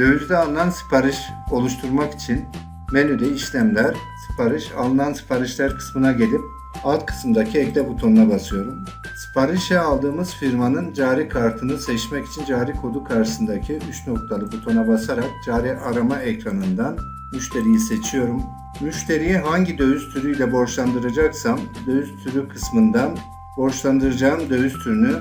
Dövizde alınan sipariş oluşturmak için menüde işlemler, sipariş, alınan siparişler kısmına gelip alt kısımdaki ekle butonuna basıyorum. Siparişe aldığımız firmanın cari kartını seçmek için cari kodu karşısındaki 3 noktalı butona basarak cari arama ekranından müşteriyi seçiyorum. Müşteriyi hangi döviz türüyle borçlandıracaksam döviz türü kısmından borçlandıracağım döviz türünü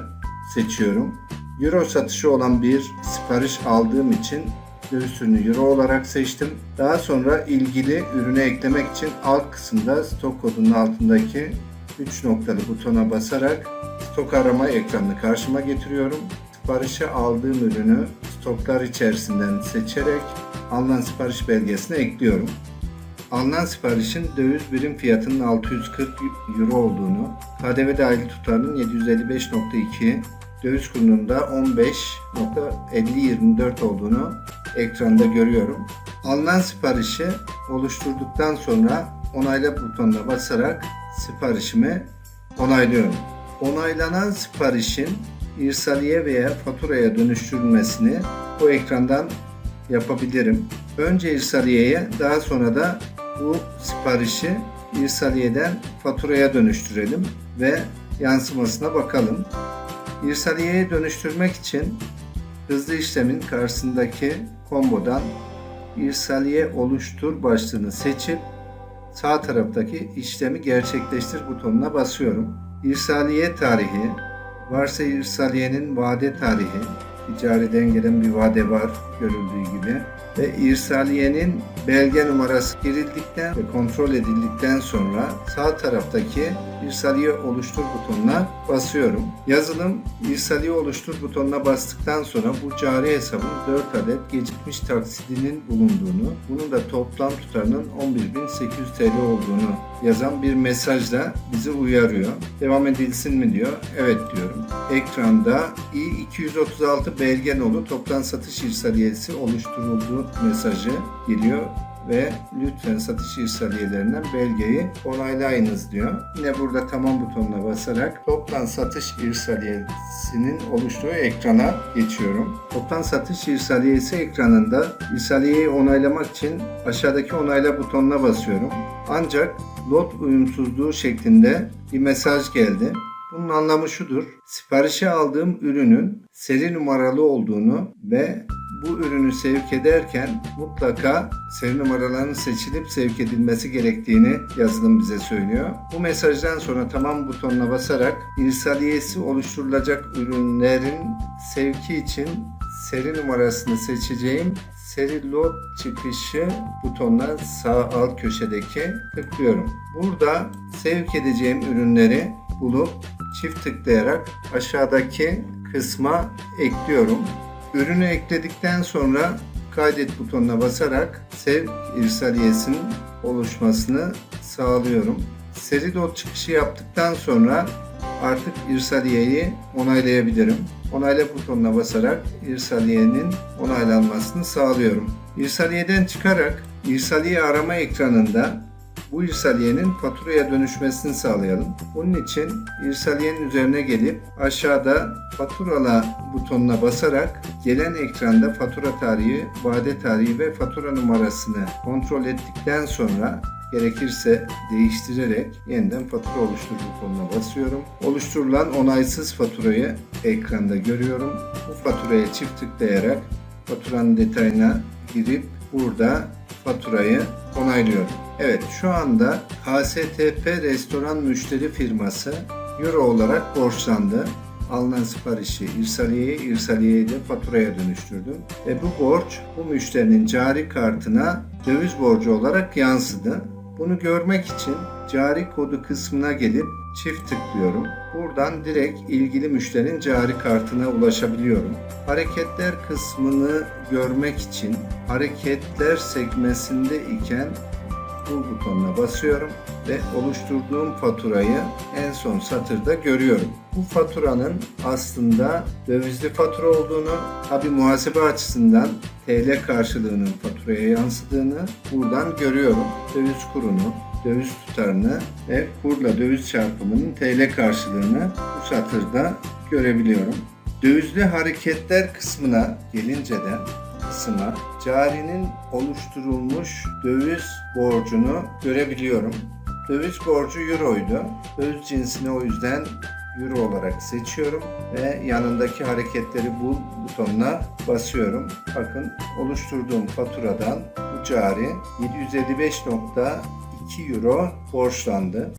seçiyorum. Euro satışı olan bir sipariş aldığım için döviz türünü Euro olarak seçtim. Daha sonra ilgili ürünü eklemek için alt kısımda stok kodunun altındaki 3 noktalı butona basarak stok arama ekranını karşıma getiriyorum. Siparişe aldığım ürünü stoklar içerisinden seçerek alınan sipariş belgesine ekliyorum. Alınan siparişin döviz birim fiyatının 640 euro olduğunu, KDV dahil tutarının 755.2, döviz kurunun da 15.5024 olduğunu ekranda görüyorum. Alınan siparişi oluşturduktan sonra onayla butonuna basarak siparişimi onaylıyorum. Onaylanan siparişin irsaliye veya faturaya dönüştürülmesini bu ekrandan yapabilirim. Önce irsaliyeye daha sonra da bu siparişi irsaliyeden faturaya dönüştürelim ve yansımasına bakalım. İrsaliyeye dönüştürmek için hızlı işlemin karşısındaki kombodan irsaliye oluştur başlığını seçip sağ taraftaki işlemi gerçekleştir butonuna basıyorum. İrsaliye tarihi, varsa irsaliyenin vade tarihi, ticariden gelen bir vade var görüldüğü gibi ve irsaliyenin belge numarası girildikten ve kontrol edildikten sonra sağ taraftaki irsaliye oluştur butonuna basıyorum. Yazılım irsaliye oluştur butonuna bastıktan sonra bu cari hesabın 4 adet gecikmiş taksidinin bulunduğunu, bunun da toplam tutarının 11.800 TL olduğunu yazan bir mesajla bizi uyarıyor. Devam edilsin mi diyor. Evet diyorum. Ekranda I236 belge nolu toptan satış irsaliyesi oluşturuldu mesajı geliyor ve lütfen satış irsaliyelerinden belgeyi onaylayınız diyor. Yine burada tamam butonuna basarak toptan satış irsaliyesinin oluştuğu ekrana geçiyorum. Toptan satış irsaliyesi ekranında irsaliyeyi onaylamak için aşağıdaki onayla butonuna basıyorum. Ancak lot uyumsuzluğu şeklinde bir mesaj geldi. Bunun anlamı şudur. Siparişe aldığım ürünün seri numaralı olduğunu ve bu ürünü sevk ederken mutlaka seri numaralarının seçilip sevk edilmesi gerektiğini yazılım bize söylüyor. Bu mesajdan sonra tamam butonuna basarak irsaliyesi oluşturulacak ürünlerin sevki için seri numarasını seçeceğim seri lot çıkışı butonuna sağ alt köşedeki tıklıyorum. Burada sevk edeceğim ürünleri bulup çift tıklayarak aşağıdaki kısma ekliyorum. Ürünü ekledikten sonra kaydet butonuna basarak sevk irsaliyesinin oluşmasını sağlıyorum. Seri dot çıkışı yaptıktan sonra artık irsaliyeyi onaylayabilirim. Onayla butonuna basarak irsaliyenin onaylanmasını sağlıyorum. İrsaliyeden çıkarak irsaliye arama ekranında bu irsaliyenin faturaya dönüşmesini sağlayalım. Bunun için irsaliyenin üzerine gelip aşağıda faturala butonuna basarak gelen ekranda fatura tarihi, vade tarihi ve fatura numarasını kontrol ettikten sonra gerekirse değiştirerek yeniden fatura oluştur butonuna basıyorum. Oluşturulan onaysız faturayı ekranda görüyorum. Bu faturaya çift tıklayarak faturanın detayına girip burada faturayı onaylıyorum. Evet şu anda HSTP restoran müşteri firması Euro olarak borçlandı. Alınan siparişi irsaliyeye, irsaliyeye de faturaya dönüştürdüm. Ve bu borç bu müşterinin cari kartına döviz borcu olarak yansıdı. Bunu görmek için cari kodu kısmına gelip çift tıklıyorum. Buradan direkt ilgili müşterinin cari kartına ulaşabiliyorum. Hareketler kısmını görmek için hareketler sekmesinde iken bu butonuna basıyorum ve oluşturduğum faturayı en son satırda görüyorum. Bu faturanın aslında dövizli fatura olduğunu, tabi muhasebe açısından TL karşılığının faturaya yansıdığını buradan görüyorum. Döviz kurunu, döviz tutarını ve kurla döviz çarpımının TL karşılığını bu satırda görebiliyorum. Dövizli hareketler kısmına gelince de kısma carinin oluşturulmuş döviz borcunu görebiliyorum. Döviz borcu euroydu. Döviz cinsini o yüzden euro olarak seçiyorum ve yanındaki hareketleri bul butonuna basıyorum. Bakın oluşturduğum faturadan bu cari 755.2 euro borçlandı.